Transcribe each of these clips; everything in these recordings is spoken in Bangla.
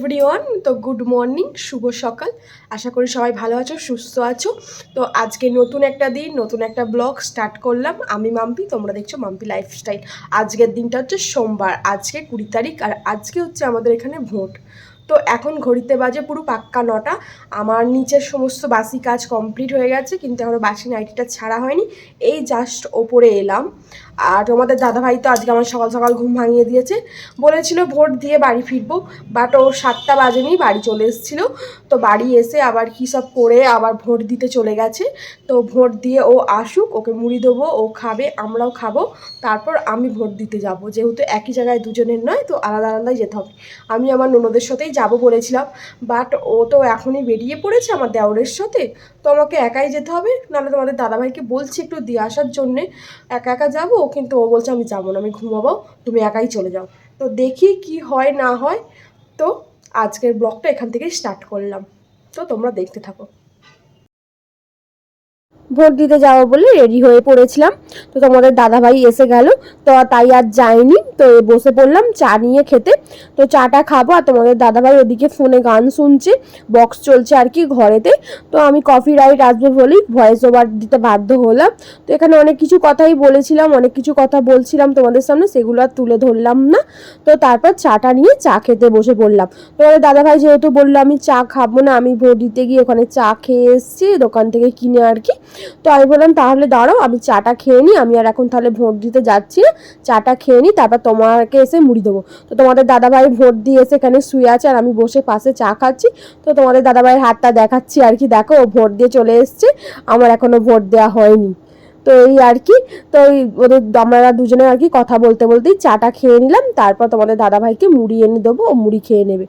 এভরিওয়ান তো গুড মর্নিং শুভ সকাল। আশা করি সবাই ভালো আছো, সুস্থ আছো। তো আজকে নতুন একটা দিন, নতুন একটা ব্লগ স্টার্ট করলাম। আমি মাম্পি, তোমরা দেখছ মাম্পি লাইফস্টাইল আজকের দিনটা হচ্ছে সোমবার, আজকে কুড়ি তারিখ, আর আজকে হচ্ছে আমাদের এখানে ভোট। তো এখন ঘড়িতে বাজে পুরো পাক্কা নটা। আমার নিচের সমস্ত বাসি কাজ কমপ্লিট হয়ে গেছে, কিন্তু এখনও বাসি নাইটিটা ছাড়া হয়নি। এই জাস্ট ওপরে এলাম। আর তোমাদের দাদাভাই তো আজকে আমার সকাল সকাল ঘুম ভাঙিয়ে দিয়েছে। বলেছিল ভোট দিয়ে বাড়ি ফিরবো বাট ও সাতটা বাজেনি, বাড়ি চলে এসেছিল। তো বাড়ি এসে আবার কী সব করে আবার ভোট দিতে চলে গেছে। তো ভোট দিয়ে ও আসুক, ওকে মুড়ি দেবো, ও খাবে, আমরাও খাব। তারপর আমি ভোট দিতে যাব। যেহেতু একই জায়গায় দুজনের নয়, তো আলাদা আলাদাই যেতে হবে। আমি আমার ননদের সাথেই যাব বলেছিলাম বাট ও তো এখনই বেরিয়ে পড়েছে আমার দেওরের সাথে। তো আমাকে একাই যেতে হবে, নাহলে তোমাদের দাদাভাইকে বলছি একটু দিয়ে আসার জন্যে। একা একা যাব কিন্তু ও বলছে, আমি যাব না, আমি ঘুমাবো, তুমি একাই চলে যাও। তো দেখি কি হয়, না হয়। তো আজকের ব্লগটা এখান থেকেই স্টার্ট করলাম। তো তোমরা দেখতে থাকো। ভোট দিতে যাব বলে রেডি হয়ে পড়েছিলাম। তো তোমাদের দাদাভাই এসে গেল। তো তাই আর যাইনি তো বসে পড়লাম, চা নিয়ে খেতে। তো চাটা খাব আর তোমাদের দাদাভাই ওদিকে ফোনে গান শুনছে। বক্স চলছে আর কি ঘরেতে। তো আমি কফি রাইট আসবে বলেই ভয়েস ওভার দিতে বাধ্য হলাম। তো এখানে অনেক কিছু কথাই বলেছিলাম, অনেক কিছু কথা বলছিলাম তোমাদের সামনে, সেগুলো আর তুলে ধরলাম না। তো তারপর চাটা নিয়ে চা খেতে বসে পড়লাম। তোমাদের দাদাভাই যেহেতু বলল আমি চা খাব না, আমি ভোট দিতে গিয়ে ওখানে চা খেয়ে এসেছি, দোকান থেকে কিনে আর কি। তো আমি বললাম, তাহলে দাঁড়াও, আমি চাটা খেয়ে নিই, আমি আর এখন তাহলে ভোট দিতে যাচ্ছি, চাটা খেয়ে নিই, তারপর তোমাকে এসে মুড়ি দেবো। তো তোমাদের দাদাভাই ভোট দিয়ে এসে এখানে শুয়ে আছে আর আমি বসে পাশে চা খাচ্ছি। তো তোমাদের দাদাভাইয়ের হাতটা দেখাচ্ছি আর কি, দেখো, ও ভোট দিয়ে চলে এসছে, আমার এখনও ভোট দেওয়া হয়নি। তো এই আর কি, তো এই ওদের আমরা দুজনে আর কি কথা বলতে বলতেই চাটা খেয়ে নিলাম, তারপর তোমাদের দাদাভাইকে মুড়ি এনে দেবো, ও মুড়ি খেয়ে নেবে।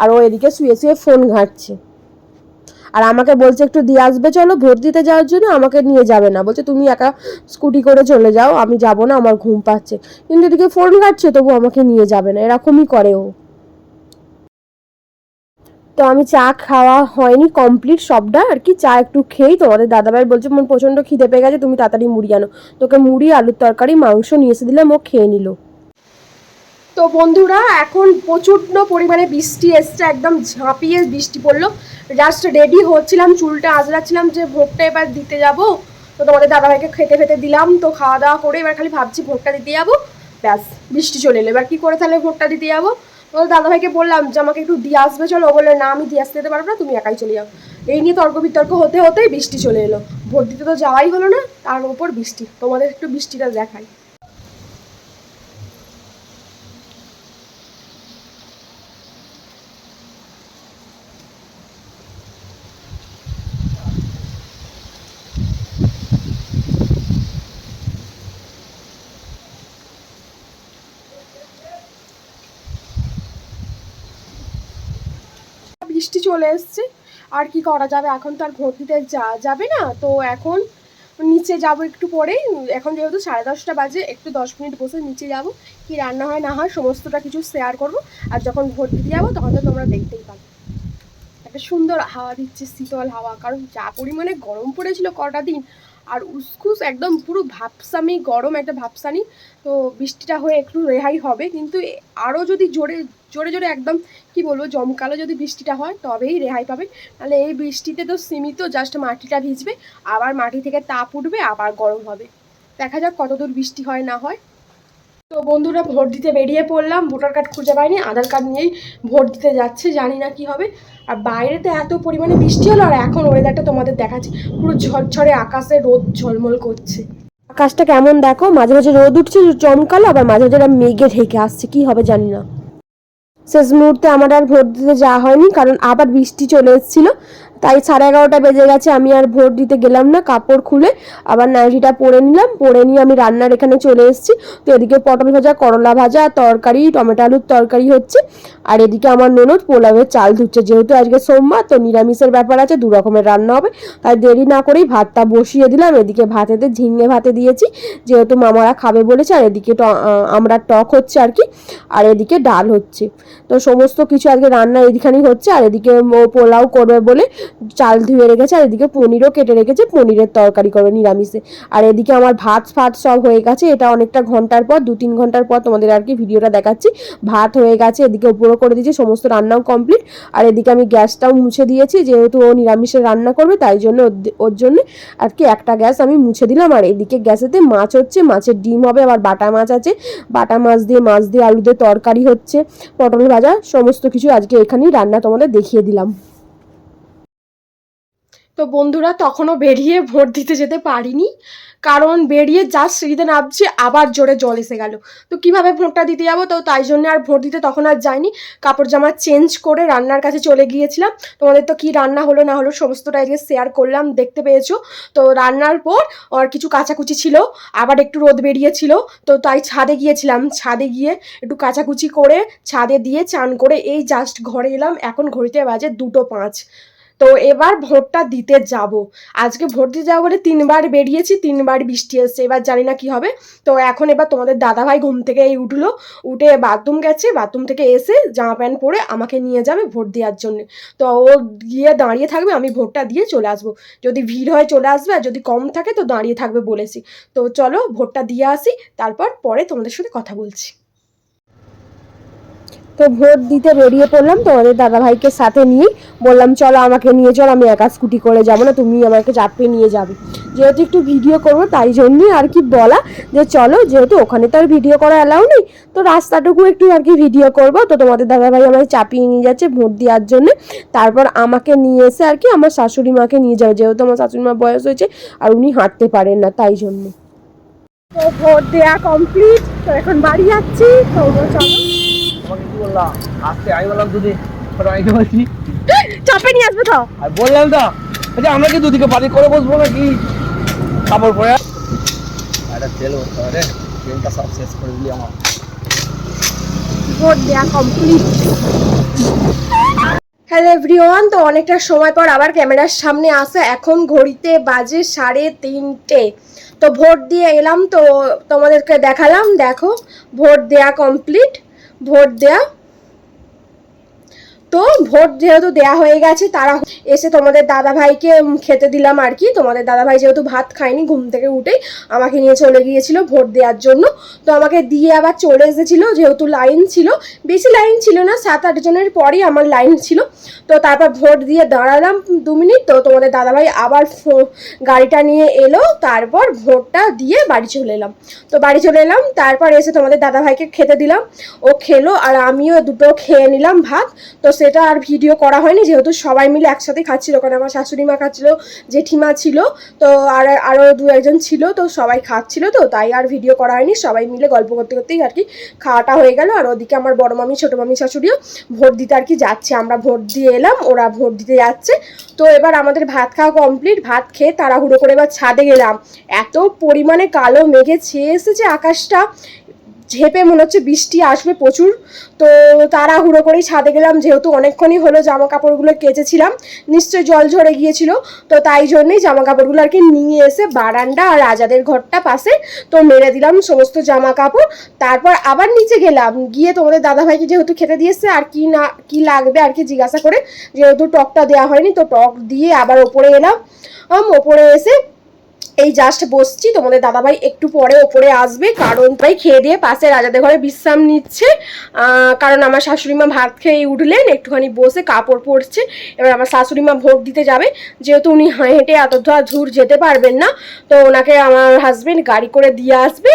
আর ও এদিকে শুয়ে শুয়ে ফোন ঘাঁটছে। আর আমাকে বলছে একটু দিয়ে আসবে, চলো ভোট দিতে যাওয়ার জন্য আমাকে নিয়ে যাবে না। বলছে, তুমি একা স্কুটি করে চলে যাও, আমি যাব না, আমার ঘুম পাচ্ছে। কিন্তু এদিকে ফোন ঘাটছে, তবু আমাকে নিয়ে যাবে না, এরকমই করে ও। তো আমি চা খাওয়া হয়নি কমপ্লিট সবটা আর কি, চা একটু খেয়েই তোমাদের দাদাভাই বলছে, মন প্রচণ্ড খিদে পেয়ে গেছে, তুমি তাড়াতাড়ি মুড়ি আনো। তোকে মুড়ি, আলুর তরকারি, মাংস নিয়ে এসে দিলাম, ও খেয়ে নিল। তো বন্ধুরা, এখন প্রচণ্ড পরিমাণে বৃষ্টি এসছে, একদম ঝাঁপিয়ে বৃষ্টি পড়ল। জাস্ট রেডি হচ্ছিলাম, চুলটা আজরাচ্ছিলাম যে ভোটটা এবার দিতে যাব। তো তোমাদের দাদাভাইকে খেতে খেতে দিলাম, তো খাওয়া দাওয়া করে এবার খালি ভাবছি ভোটটা দিতে যাব। ব্যাস, বৃষ্টি চলে এলো। এবার কী করে তাহলে ভোটটা দিতে যাব? তোমাদের দাদাভাইকে বললাম যে, আমাকে একটু দিয়ে আসবে, চলো। ও বলল, না, আমি দিয়ে আসতে যেতে পারব না, তুমি একাই চলে যাও। এই নিয়ে তর্ক বিতর্ক হতে হতেই বৃষ্টি চলে এলো। ভোট দিতে তো যাওয়াই হলো না, তার উপর বৃষ্টি। তোমাদের একটু বৃষ্টিটা দেখাই। বৃষ্টি চলে এসছে। আর কি করা যাবে? এখন তো আর ভোট দিতে যা যাবে না। তো এখন নিচে যাব একটু পরেই। এখন যেহেতু সাড়ে দশটা বাজে, একটু দশ মিনিট বসে নিচে যাব। কি রান্না হয়, না হয়, সমস্তটা কিছু শেয়ার করব। আর যখন ভোট দিতে যাব, তখন তো তোমরা দেখতেই পাবে। একটা সুন্দর হাওয়া দিচ্ছে, শীতল হাওয়া। কারণ যা পরিমাণে গরম পড়েছিল কটা দিন আর উসখুস একদম পুরো ভাপসামি, গরম একটা ভাপসানি। তো বৃষ্টিটা হয়ে একটু রেহাই হবে। কিন্তু আরও যদি জোরে জোরে জোরে একদম কি বলব, জমকালো যদি বৃষ্টিটা হয়, তবেই রেহাই পাবে। তাহলে এই বৃষ্টিতে তো সীমিত জাস্ট মাটিটা ভিজবে, আবার মাটি থেকে তাপ উঠবে, আবার গরম হবে। দেখা যাক কতদূর বৃষ্টি হয়, না হয়। তো বন্ধুরা ভোট দিতে বেরিয়ে পড়লাম, ভোটার কার্ড খুঁজে পাইনি, আধার কার্ড নিয়েই ভোট দিতে যাচ্ছে, জানি না কি হবে। আর বাইরে তো এত পরিমাণে বৃষ্টি হলো, আর এখন ওয়েদারটা তোমাদের দেখাচ্ছি, পুরো ঝরঝরে আকাশে রোদ ঝলমল করছে। আকাশটা কেমন দেখো? মাঝে মাঝে রোদ উঠছে, চমকালো, আবার মাঝে মাঝে মেঘে ঢেকে আসছে, কি হবে জানি না। শেষ মুহূর্তে আমার আর ভোট দিতে যাওয়া হয়নি, কারণ আবার বৃষ্টি চলে এসেছিল। তাই সাড়ে এগারোটা বেজে গেছে, আমি আর ভোট দিতে গেলাম না, কাপড় খুলে আবার নাইটিটা পরে নিলাম, পরে নিয়ে আমি রান্নার এখানে চলে এসেছি। তো এদিকে পটল ভাজা, করলা ভাজা, তরকারি, টমেটো আলুর তরকারি হচ্ছে। আর এদিকে আমার ননদ পোলাওয়ের চাল ধুচ্ছে, যেহেতু আজকে সোমবার, তো নিরামিষের ব্যাপার আছে, দু রকমের রান্না হবে। তাই দেরি না করেই ভাতটা বসিয়ে দিলাম, এদিকে ভাতেতে ঝিঙে ভাতে দিয়েছি, যেহেতু মামারা খাবে বলেছে, আর এদিকে আমরা টক হচ্ছে আর কি, আর এদিকে ডাল হচ্ছে। তো সমস্ত কিছু আজকে রান্না এদিখানেই হচ্ছে, আর এদিকে পোলাও করবে বলে চাল ধুয়ে রেখেছে, আর এদিকে পনিরও কেটে রেখেছে, পনিরের তরকারি করবে নিরামিষে। আর এদিকে আমার ভাত ফাত সব হয়ে গেছে, এটা অনেকটা ঘণ্টার পর, দু তিন ঘণ্টার পর তোমাদের আর কি ভিডিওটা দেখাচ্ছি। ভাত হয়ে গেছে, এদিকে উপরও করে দিয়েছি, সমস্ত রান্নাও কমপ্লিট আর এদিকে আমি গ্যাসটাও মুছে দিয়েছি, যেহেতু ও নিরামিষে রান্না করবে, তাই জন্য ওর- ওর জন্য আর কি একটা গ্যাস আমি মুছে দিলাম। আর এদিকে গ্যাসেতে মাছ হচ্ছে, মাছের ডিম হবে, আবার বাটা মাছ আছে। বাটা মাছ দিয়ে মাছ দিয়ে আলু দিয়ে তরকারি হচ্ছে, পটল ভাজা সমস্ত কিছু আজকে এখানেই রান্না তোমাদের দেখিয়ে দিলাম। তো বন্ধুরা, তখনও বেরিয়ে ভোট দিতে যেতে পারিনি। কারণ বেরিয়ে যা সিঁড়িতে নামছি, আবার জোরে জল এসে গেল। তো কীভাবে ভোটটা দিতে যাব? তো তাই জন্য আর ভোট দিতে তখন আর যাইনি। কাপড় জামা চেঞ্জ করে রান্নার কাছে চলে গিয়েছিলাম। তোমাদের তো কি রান্না হলো না হলো সমস্তটা আজকে শেয়ার করলাম, দেখতে পেয়েছ? তো রান্নার পর আর কিছু কাচাকুচি ছিল, আবার একটু রোদ বেরিয়েছিল। তো তাই ছাদে গিয়েছিলাম। ছাদে গিয়ে একটু কাচাকুচি করে, ছাদে দিয়ে চান করে এই জাস্ট ঘরে এলাম। এখন ঘড়িতে বাজে দুটো পাঁচ। তো এবার ভোটটা দিতে যাব। আজকে ভোট দিতে যাব বলে তিনবার বেরিয়েছি, তিনবার বৃষ্টি এসছে, এবার জানি না কি হবে। তো এখন এবার তোমাদের দাদাভাই ঘুম থেকে এই উঠল, উঠে বাথরুম গেছে, বাথরুম থেকে এসে জামা প্যান্ট পরে আমাকে নিয়ে যাবে ভোট দেওয়ার জন্য। তো ও গিয়ে দাঁড়িয়ে থাকবে, আমি ভোটটা দিয়ে চলে আসব। যদি ভিড় হয় চলে আসবে, আর যদি কম থাকে তো দাঁড়িয়ে থাকবে বলেছি। তো চলো ভোটটা দিয়ে আসি, তারপর পরে তোমাদের সাথে কথা বলছি। তো ভোট দিতে বেরিয়ে পড়লাম তোমাদের দাদাভাইকে সাথে নিয়ে বললাম, চলো আমাকে নিয়ে চলো, আমি একা স্কুটি করে যাব না, তুমি আমাকে চাপিয়ে নিয়ে যাবে। যেহেতু একটু ভিডিও করব, তাই জন্যই আর কি বলা যে, চলো, যেহেতু ওখানে তো আর ভিডিও করা অ্যালাউ নেই, তো রাস্তাটুকু একটু আর কি ভিডিও করব। তো তোমাদের দাদাভাই আমাকে চাপিয়ে নিয়ে যাচ্ছে ভোট দেওয়ার জন্য। তারপর আমাকে নিয়ে এসে আর কি আমার শাশুড়ি মাকে নিয়ে যাবে, যেহেতু আমার শাশুড়ি মা বয়স হয়েছে আর উনি হাঁটতে পারেন না, তাই জন্য। তো ভোট দেওয়া কমপ্লিট তো এখন বাড়ি যাচ্ছি, তো চলো। তোমাকে কি বললাম? আসতে আমি বললাম দুদিন আমি বলছি? চাপে নিয়ে আসবে তো। আর বললাম তো আচ্ছা আমরা কি দুদিকে বাড়ি করে বসবো নাকি? কাপড় পরে একটা তেল তেলটা সব শেষ করে দিলি আমার। ভোট দেওয়া কমপ্লিট হ্যালো এভরিওয়ান তো অনেকটা সময় পর আবার ক্যামেরার সামনে আসা এখন ঘড়িতে বাজে সাড়ে তিনটে। তো ভোট দিয়ে এলাম তো তোমাদেরকে দেখালাম দেখো ভোট দেয়া কমপ্লিট ভোট দেয়া তো ভোট যেহেতু দেয়া হয়ে গেছে তারা এসে তোমাদের দাদাভাইকে উম, খেতে দিলাম আর কি। তোমাদের দাদাভাই যেহেতু ভাত খায়নি ঘুম থেকে উঠেই আমাকে নিয়ে চলে গিয়েছিল ভোট দেওয়ার জন্য। তো আমাকে দিয়ে আবার চলে এসেছিল যেহেতু লাইন ছিল। বেশি লাইন ছিল না সাত আট জনের পরই আমার লাইন ছিল। তো তারপর ভোট দিয়ে দাঁড়ালাম দু মিনিট। তো তোমাদের দাদাভাই আবার গাড়িটা নিয়ে এলো তারপর ভোটটা দিয়ে বাড়ি চলে এলাম। তো বাড়ি চলে এলাম তারপর এসে তোমাদের দাদাভাইকে খেতে দিলাম। ও খেলো আর আমিও দুটো খেয়ে নিলাম ভাত। তো সেটা আর ভিডিও করা হয়নি, যেহেতু সবাই মিলে একসাথে খাচ্ছিল, কারণ আমার শাশুড়ি মা খাচ্ছিল, জেঠিমা ছিল, তো আর আরও দু একজন ছিল, তো সবাই খাচ্ছিল তো, তাই আর ভিডিও করা হয়নি, সবাই মিলে গল্প করতে করতেই আর কি খাওয়াটা হয়ে গেল, আর ওদিকে আমার বড় মামি, ছোটো মামি শাশুড়িও ভোট দিতে আর কি যাচ্ছে, আমরা ভোট দিয়ে এলাম, ওরা ভোট দিতে যাচ্ছে, তো এবার আমাদের ভাত খাওয়া কমপ্লিট ভাত খেয়ে তাড়াহুড়ো করে এবার ছাদে গেলাম, এত পরিমাণে কালো মেঘে ছেয়ে এসেছে আকাশটা ঝেপে মনে হচ্ছে বৃষ্টি আসবে প্রচুর। তো তাড়াহুড়ো করেই ছাদে গেলাম, যেহেতু অনেকক্ষণই হলো জামা কাপড়গুলো কেচেছিলাম, নিশ্চয়ই জল ঝরে গিয়েছিল। তো তাই জন্যই জামা কাপড়গুলো আর কি নিয়ে এসে বারান্দা আর রাজাদের ঘরটা পাশে তো মেরে দিলাম সমস্ত জামা কাপড় তারপর আবার নিচে গেলাম, গিয়ে তোমাদের দাদাভাইকে যেহেতু খেতে দিয়েছে, আর কি না, কি লাগবে আর কি জিজ্ঞাসা করে, যেহেতু টকটা দেওয়া হয়নি, তো টক দিয়ে আবার ওপরে এলাম। ওপরে এসে এই জাস্ট বসছি। তোমাদের দাদাভাই একটু পরে ওপরে আসবে, কারণ তাই খেয়ে দিয়ে পাশে রাজাদের ঘরে বিশ্রাম নিচ্ছে। কারণ আমার শাশুড়ি মা ভাত খেয়ে উঠলেন, একটুখানি বসে কাপড় পরছে। এবার আমার শাশুড়ি মা ভোট দিতে যাবে। যেহেতু উনি হেঁটে এত ধোয়া ঝুর যেতে পারবেন না, তো ওনাকে আমার হাজবেন্ড গাড়ি করে দিয়ে আসবে।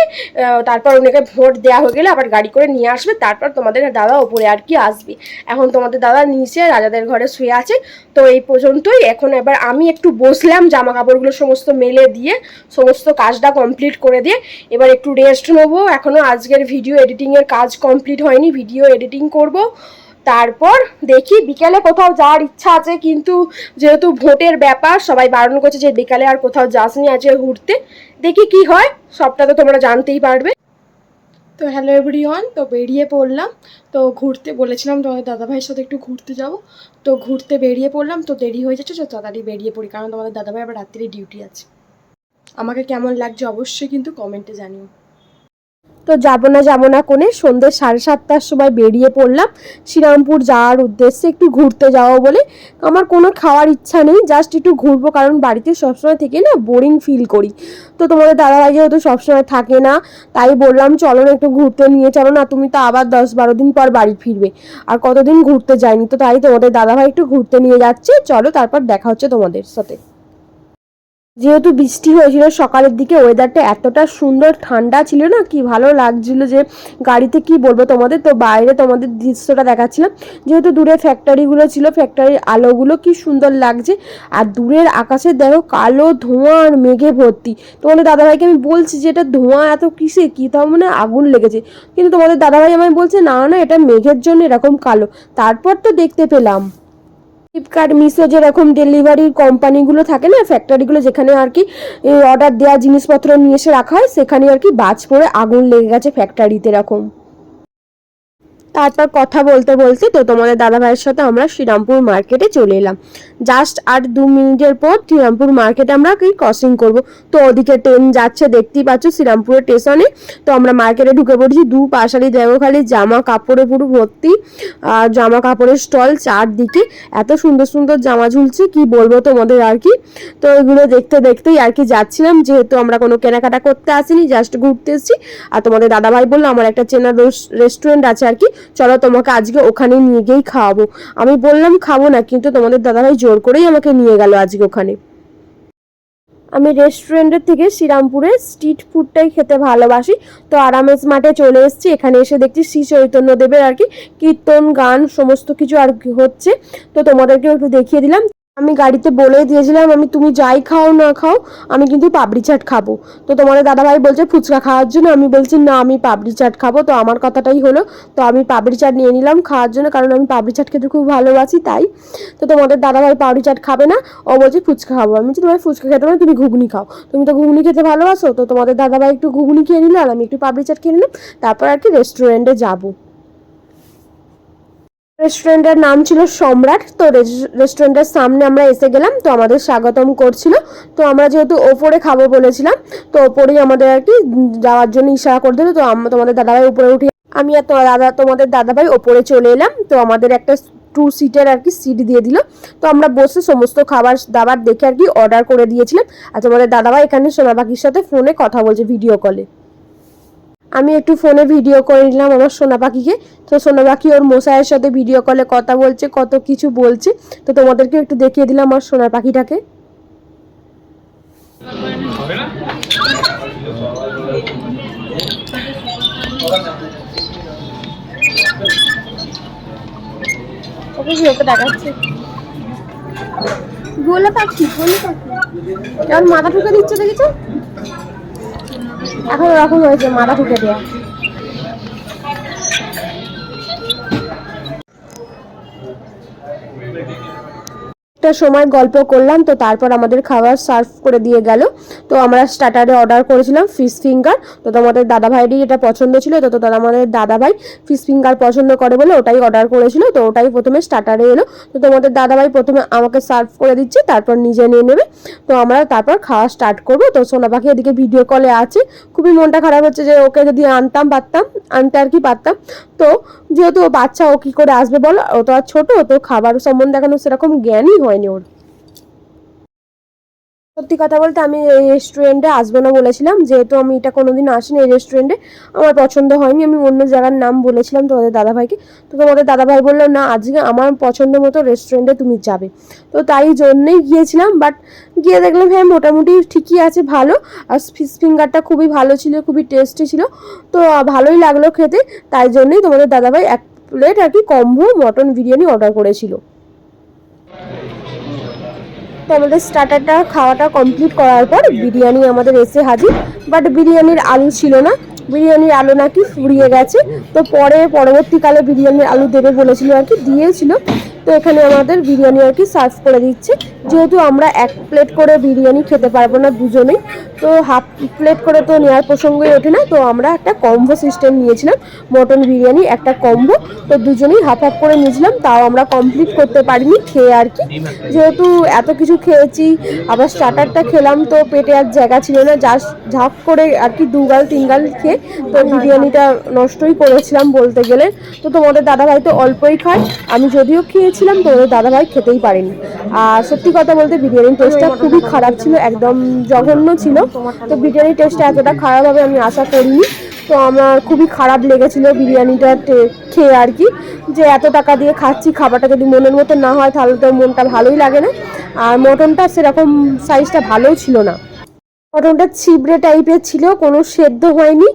তারপর ওনাকে ভোট দেওয়া হয়ে গেলে আবার গাড়ি করে নিয়ে আসবে। তারপর তোমাদের দাদা ওপরে আর কি আসবে। এখন তোমাদের দাদা নিচে রাজাদের ঘরে শুয়ে আছে। তো এই পর্যন্তই। এখন এবার আমি একটু বসলাম, জামা কাপড়গুলো সমস্ত মেলে দিয়ে। সমস্ত কাজটা কমপ্লিট করে দিয়ে এবার একটু রেস্ট নেব। এখনও আজকের ভিডিও এডিটিংয়ের কাজ কমপ্লিট হয়নি ভিডিও এডিটিং করব। তারপর দেখি বিকেলে কোথাও যাওয়ার ইচ্ছা আছে, কিন্তু যেহেতু ভোটের ব্যাপার, সবাই বারণ করছে যে বিকালে আর কোথাও যাসনি আজকে ঘুরতে। দেখি কি হয়, সবটা তো তোমরা জানতেই পারবে। তো হ্যালো এভরিওয়ান তো বেরিয়ে পড়লাম। তো ঘুরতে বলেছিলাম তোমাদের দাদাভাইয়ের সাথে একটু ঘুরতে যাব। তো ঘুরতে বেরিয়ে পড়লাম, তো দেরি হয়ে যাচ্ছে, তো তাড়াতাড়ি বেরিয়ে পড়ি, কারণ তোমাদের দাদাভাই আবার রাত্রি ডিউটি আছে। আমাকে কেমন লাগছে অবশ্যই কিন্তু কমেন্টে জানিও। তো যাব না যাব না কোনে সন্ধ্যে সাড়ে সাতটার সময় বেরিয়ে পড়লাম। শ্রীরামপুর যাওয়ার উদ্দেশ্যে একটু ঘুরতে যাব বলে। আমার কোনো খাওয়ার ইচ্ছা নেই জাস্ট একটু ঘুরবো, কারণ বাড়িতে সবসময় থেকে না বোরিং ফিল করি। তো তোমাদের দাদাভাই যেহেতু সবসময় থাকে না, তাই বললাম, চলো না একটু ঘুরতে নিয়ে চলো না, তুমি তো আবার দশ বারো দিন পর বাড়ি ফিরবে। আর কতদিন ঘুরতে যায়নি তো তাই তোমাদের দাদাভাই একটু ঘুরতে নিয়ে যাচ্ছে। চলো তারপর দেখা হচ্ছে তোমাদের সাথে। যেহেতু বৃষ্টি হয়েছিল, সকালের দিকে ওয়েদারটা এতটা সুন্দর, ঠান্ডা ছিল না, কি ভালো লাগছিল যে গাড়িতে কি বলব তোমাদের? তো বাইরে তোমাদের দৃশ্যটা দেখাচ্ছিলাম। যেহেতু দূরে ফ্যাক্টরিগুলো ছিল ফ্যাক্টরির আলোগুলো কি সুন্দর লাগছে। আর দূরের আকাশে দেখো কালো ধোঁয়া আর মেঘে ভর্তি। তোমাদের দাদাভাইকে আমি বলছি যে এটা ধোঁয়া এত কিসে? কি তার মানে আগুন লেগেছে। কিন্তু তোমাদের দাদাভাই আমায় বলছে, না না, এটা মেঘের জন্য এরকম কালো। তারপর তো দেখতে পেলাম। ফ্লিপকার্ট মিশো যেরকম ডেলিভারি কোম্পানিগুলো থাকে না ফ্যাক্টরিগুলো যেখানে আর কি অর্ডার দেওয়া জিনিসপত্র নিয়ে এসে রাখা হয় সেখানে আর কি বাজ পড়ে আগুন লেগে গেছে ফ্যাক্টরিতে এরকম। তারপর কথা বলতে বলতে তো তোমাদের দাদা ভাইয়ের সাথে আমরা শ্রীরামপুর মার্কেটে চলে এলাম। জাস্ট আর দু মিনিটের পর শ্রীরামপুর মার্কেটে আমরা কি ক্রসিং করব? তো ওদিকে ট্রেন যাচ্ছে, দেখতেই পাচ্ছ শ্রীরামপুরের স্টেশনে তো আমরা মার্কেটে ঢুকে পড়েছি, দু পাশারি দেখো খালি জামা কাপড়ে পুরো ভর্তি, আর জামা কাপড়ের স্টল চারদিকে। এত সুন্দর সুন্দর জামা ঝুলছে, কি বলব তোমাদের আর কি? তো এগুলো দেখতে দেখতেই আর কি যাচ্ছিলাম, যেহেতু আমরা কোনো কেনাকাটা করতে আসিনি জাস্ট ঘুরতে এসেছি। আর তোমাদের দাদাভাই বলল, আমার একটা চেনা রেস্টুরেন্ট আছে আর কি চলো তোমাকে আজকে ওখানে নিয়ে গিয়েই খাওয়াবো। আমি বললাম খাব না, কিন্তু তোমাদের দাদাভাই জোর করেই আমাকে নিয়ে গেল আজকে ওখানে। আমি রেস্টুরেন্টের থেকে শ্রীরামপুরে স্ট্রিট ফুডটাই খেতে ভালোবাসি। তো আরামেস মাঠে চলে এসেছি, এখানে এসে দেখছি শ্রী চৈতন্য দেবের আর কি কীর্তন, গান, সমস্ত কিছু আর হচ্ছে। তো তোমাদেরকে একটু দেখিয়ে দিলাম। আমি গাড়িতে বলে দিয়েছিলাম, আমি তুমি যাই খাও না খাও, আমি কিন্তু পাপড়ি চাট খাব। তো তোমাদের দাদাভাই বলছে, ফুচকা খাওয়ার জন্য? আমি বলছি, না, আমি পাপড়ি চাট খাব। তো আমার কথাটাই হলো, তো আমি পাপড়ি চাট নিয়ে নিলাম খাওয়ার জন্য, কারণ আমি পাপড়ি চাট খেতে খুব ভালোবাসি, তাই। তো তোমাদের দাদাভাই পাপড়ি চাট খাবে না, ও বলছে, ফুচকা খাব। আমি বলছি, তোমার ফুচকা খেতে পারো তুমি ঘুগনি খাও। তুমি তো ঘুগনি খেতে ভালোবাসো, তো তোমাদের দাদাভাই একটু ঘুগনি খেয়ে নিল, আর আমি একটু পাপড়ি চাট খেয়ে নিলাম, তারপর আর কি রেস্টুরেন্টে যাব। রেস্টুরেন্টের নাম ছিল সম্রাট। তো রেস্টুরেন্টের সামনে আমরা এসে গেলাম। তো আমাদের স্বাগতম করছিল। তো আমরা যেহেতু ওপরে খাব বলেছিলাম, তো ওপরেই আমাদের আর কি যাওয়ার জন্য ইশারা করে দিল। তো তোমাদের দাদাভাই উপরে উঠে, আমি আর তোমার দাদা, তোমাদের দাদাভাই ওপরে চলে এলাম। তো আমাদের একটা টু সিটের আর কি সিট দিয়ে দিল। তো আমরা বসে সমস্ত খাবার, দাবার দেখে আর কি অর্ডার করে দিয়েছিলাম। আর তোমাদের দাদাভাই এখানে সোনা পাখির সাথে ফোনে কথা বলছে ভিডিও কলে আমি একটু ফোনে ভিডিও করে নিলাম আমার সোনা পাখিকে। তো সোনা পাখি ওর মশাইয়ের সাথে ভিডিও কলে কথা বলছে কত কিছু বলছে। তো তোমাদেরকে একটু দেখিয়ে দিলাম আমার সোনার পাখিটাকে। গোলা পাখি গোলা পাখি। কেমন মাথা ঠুকে দিচ্ছে দেখেছ? এখন ওরকম হয়েছে মাথা ঠুকে দেওয়া একটা সময় গল্প করলাম, তো তারপর আমাদের খাবার সার্ভ করে দিয়ে গেল। তো আমরা স্টার্টারে অর্ডার করেছিলাম ফিশ ফিঙ্গার তো তোমাদের দাদা ভাইয়েরই যেটা পছন্দ ছিল, তো তো দাদা আমাদের দাদা ভাই ফিশ ফিঙ্গার পছন্দ করে বলে ওটাই অর্ডার করেছিল, তো ওটাই প্রথমে স্টার্টারে এলো। তো তোমাদের দাদা ভাই প্রথমে আমাকে সার্ভ করে দিচ্ছে, তারপর নিজে নিয়ে নেবে। তো আমরা তারপর খাওয়া স্টার্ট করব। তো সোনা পাখি এদিকে ভিডিও কলে আছে, খুবই মনটা খারাপ হচ্ছে যে ওকে যদি আনতাম, পারতাম, আনতে আর কি পারতাম। তো যেহেতু বাচ্চা, ও কি করে আসবে বলো? ও তো আর ছোটো, তো খাবার সম্বন্ধে এখনও সেরকম জ্ঞানই হয়নি ওর। সত্যি কথা বলতে আমি এই রেস্টুরেন্টে আসব না বলেছিলাম, যেহেতু আমি এটা কোনোদিন আসিনি এই রেস্টুরেন্টে আমার পছন্দ হয়নি, আমি অন্য জায়গার নাম বলেছিলাম তোমাদের দাদাভাইকে। তো তোমাদের দাদাভাই বলল, না, আজকে আমার পছন্দ মতো রেস্টুরেন্টে তুমি যাবে। তো তাই জন্যই গিয়েছিলাম বাট গিয়ে দেখলাম হ্যাঁ মোটামুটি ঠিকই আছে, ভালো। আর ফিশ ফিঙ্গারটা খুবই ভালো ছিল, খুবই টেস্টি ছিল। তো ভালোই লাগল খেতে, তাই জন্যই তোমাদের দাদাভাই এক প্লেট আর কি কম্বো মটন বিরিয়ানি অর্ডার করেছিল। তো আমাদের স্টার্টারটা খাওয়াটা কমপ্লিট করার পর বিরিয়ানি আমাদের এসে হাজির। বাট বিরিয়ানির আলু ছিল না। বিরিয়ানির আলু নাকি ফুরিয়ে গেছে। তো পরে, পরবর্তীকালে বিরিয়ানির আলু দেবে বলেছিল আর কি, দিয়েছিল। তো এখানে আমাদের বিরিয়ানি আর কি সার্ভ করে দিচ্ছে। যেহেতু আমরা এক প্লেট করে বিরিয়ানি খেতে পারব না দুজনেই তো হাফ প্লেট করে তো নেওয়ার প্রসঙ্গই ওঠে না। তো আমরা একটা কম্বো সিস্টেম নিয়েছিলাম, মটন বিরিয়ানি একটা কম্বো। তো দুজনেই হাফ হাফ করে নিয়েছিলাম, তাও আমরা কমপ্লিট করতে পারিনি খেয়ে আর কি। যেহেতু এত কিছু খেয়েছি, আবার স্টার্টারটা খেলাম তো পেটে আর জায়গা ছিল না জাস্ট ঝাঁপ করে আর কি দুগাল তিনগাল খেয়ে তো বিরিয়ানিটা নষ্টই করেছিলাম বলতে গেলে। তো তোমাদের দাদাভাই তো অল্পই খায়, আমি যদিও খেয়েছিলাম তোমাদের দাদাভাই খেতেই পারেনি। আর সত্যি কথা বলতে, বিরিয়ানির টেস্টটা খুবই খারাপ ছিল, একদম জঘন্য ছিল। তো বিরিয়ানির টেস্টটা এতটা খারাপ হবে আমি আশা করিনি। তো আমার খুবই খারাপ লেগেছিলো বিরিয়ানিটা খেয়ে আর কি। যে এত টাকা দিয়ে খাচ্ছি, খাবারটা যদি মনের মতো না হয়, তাহলে তো মনটা ভালোই লাগে না। আর মটনটা সেরকম সাইজটা ভালোও ছিল না। মটনটা ছিবড়ে টাইপের ছিল, কোনো সেদ্ধ হয়নি।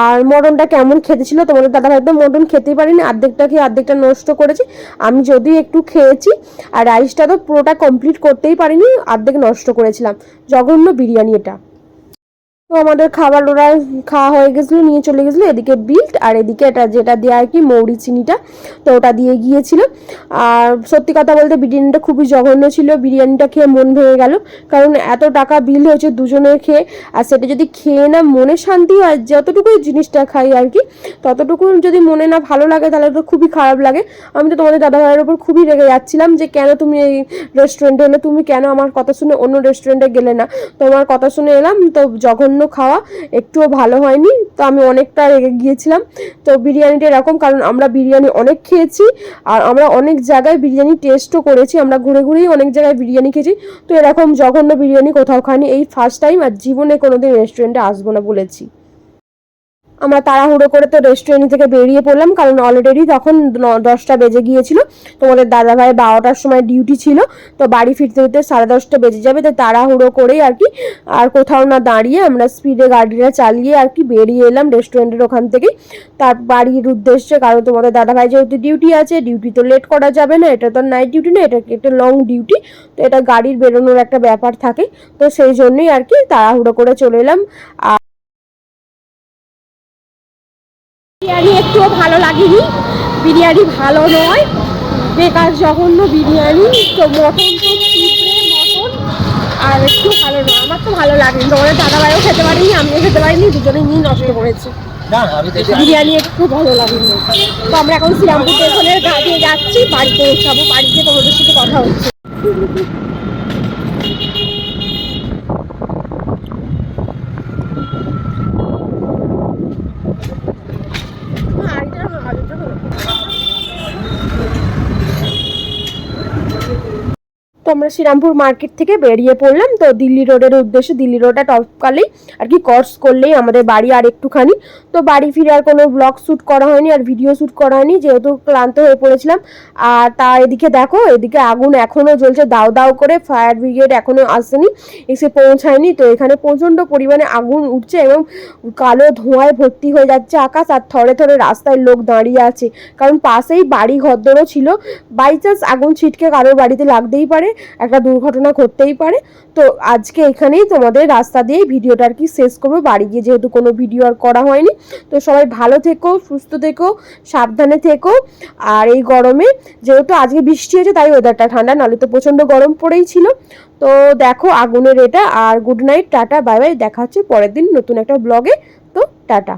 আর মটনটা কেমন খেতে ছিল, তোমাদের দাদা ভাই তো মটন খেতেই পারিনি আর্ধেকটা খেয়ে আর্ধেকটা নষ্ট করেছি। আমি যদি একটু খেয়েছি, আর রাইসটা তো পুরোটা কমপ্লিট করতেই পারিনি আর্ধেক নষ্ট করেছিলাম। জঘন্য বিরিয়ানি এটা। তো আমাদের খাবার ওরা খাওয়া হয়ে গেছিল, নিয়ে চলে গেছিল। এদিকে বিল্ট আর এদিকে এটা যেটা দেওয়া আর কি মৌরি চিনিটা, তো ওটা দিয়ে গিয়েছিল। আর সত্যি কথা বলতে বিরিয়ানিটা খুবই জঘন্য ছিল, বিরিয়ানিটা খেয়ে মন ভেঙে গেল। কারণ এত টাকা বিল হয়েছে দুজনের খেয়ে, আর সেটা যদি খেয়ে না মনে শান্তি হয়, যতটুকুই জিনিসটা খাই আর কি ততটুকু যদি মনে না ভালো লাগে, তাহলে তো খুবই খারাপ লাগে। আমি তো তোমাদের দাদা ভাইয়ের ওপর খুবই রেগে যাচ্ছিলাম যে, কেন তুমি এই রেস্টুরেন্টে এলে? তুমি কেন আমার কথা শুনে অন্য রেস্টুরেন্টে গেলে না? তোমার কথা শুনে এলাম, তো জঘন্য খাওয়া একটুও ভালো হয়নি। তো আমি অনেকটা রেগে গিয়েছিলাম। তো বিরিয়ানিটা এরকম, কারণ আমরা বিরিয়ানি অনেক খেয়েছি আর আমরা অনেক জায়গায় বিরিয়ানি টেস্টও করেছি। আমরা ঘুরে ঘুরেই অনেক জায়গায় বিরিয়ানি খেয়েছি। তো এরকম জঘন্য বিরিয়ানি কোথাও খাইনি। এই ফার্স্ট টাইম আর জীবনে কোনোদিন রেস্টুরেন্টে আসব না বলেছি। আমরা তাড়াহুড়ো করে তো রেস্টুরেন্ট থেকে বেরিয়ে পড়লাম, কারণ অলরেডি তখন দশটা বেজে গিয়েছিল। তোমাদের দাদা ভাই বারোটার সময় ডিউটি ছিল, তো বাড়ি ফিরতে ফিরতে সাড়ে দশটা বেজে যাবে, তো তাড়াহুড়ো করেই আর কি, আর কোথাও না দাঁড়িয়ে আমরা স্পিডে গাড়িটা চালিয়ে আর কি বেরিয়ে এলাম রেস্টুরেন্টের ওখান থেকে তার বাড়ির উদ্দেশ্যে, কারণ তোমাদের দাদা ভাই যেহেতু ডিউটি আছে ডিউটি তো লেট করা যাবে না, এটা তো নাইট ডিউটি না, এটা একটা লং ডিউটি তো এটা গাড়ির বেরোনোর একটা ব্যাপার থাকে, তো সেই জন্যই আর কি তাড়াহুড়ো করে চলে এলাম। আর একটুও ভালো লাগেনি। বিরিয়ানি ভালো নয়। বেকার জঘন্য বিরিয়ানি। তো মটন তো পিঁপড়ে মটন আর একটু ভালো নয়। আমার তো ভালো লাগেনি তোমাদের দাদা ভাইও খেতে পারিনি আমিও খেতে পারিনি দুজনে নিয়ে নষ্ট করেছি। বিরিয়ানি একটু ভালো লাগেনি। তো আমরা এখন শ্রীরামপুর স্টেশনের গাড়ি যাচ্ছি বাড়ি পৌঁছাবো বাড়িতে তোমাদের সাথে কথা হচ্ছে তো আমরা শ্রীরামপুর মার্কেট থেকে বেরিয়ে পড়লাম। তো দিল্লি রোডের উদ্দেশ্যে, দিল্লি রোডটা টপকালেই আর কি ক্রস করলেই আমাদের বাড়ি আর একটুখানি। তো বাড়ি ফিরে আর কোনো ব্লগ শ্যুট করা হয়নি আর ভিডিও শ্যুট করা হয়নি, যেহেতু ক্লান্ত হয়ে পড়েছিলাম। আর তা এদিকে দেখো, এদিকে আগুন এখনও জ্বলছে, দাও দাও করে ফায়ার ব্রিগেড এখনও আসেনি, এসে পৌঁছায়নি। তো এখানে প্রচণ্ড পরিমাণে আগুন উঠছে এবং কালো ধোঁয়ায় ভর্তি হয়ে যাচ্ছে আকাশ। আর থরে থরে রাস্তায় লোক দাঁড়িয়ে আছে। কারণ পাশেই বাড়ি ঘরদরও ছিল। বাই চান্স আগুন ছিটকে কারোর বাড়িতে লাগতেই পারে। একটা দুর্ঘটনা ঘটতেই পারে। তো আজকে এখানেই তোমাদের রাস্তা দিয়েই ভিডিওটা আর কি শেষ করব। বাড়ি গিয়ে যেহেতু কোনো ভিডিও আর করা হয়নি, তো সবাই ভালো থেকো, সুস্থ থেকো, সাবধানে থেকো। আর এই গরমে যেহেতু আজকে বৃষ্টি হয়েছে, তাই ওয়েদারটা ঠান্ডা, নাহলে তো প্রচণ্ড গরম পড়েই ছিল। তো দেখো আগুনের এটা, আর good night tata bye bye দেখা হচ্ছে পরের দিন নতুন একটা ব্লগে তো টাটা।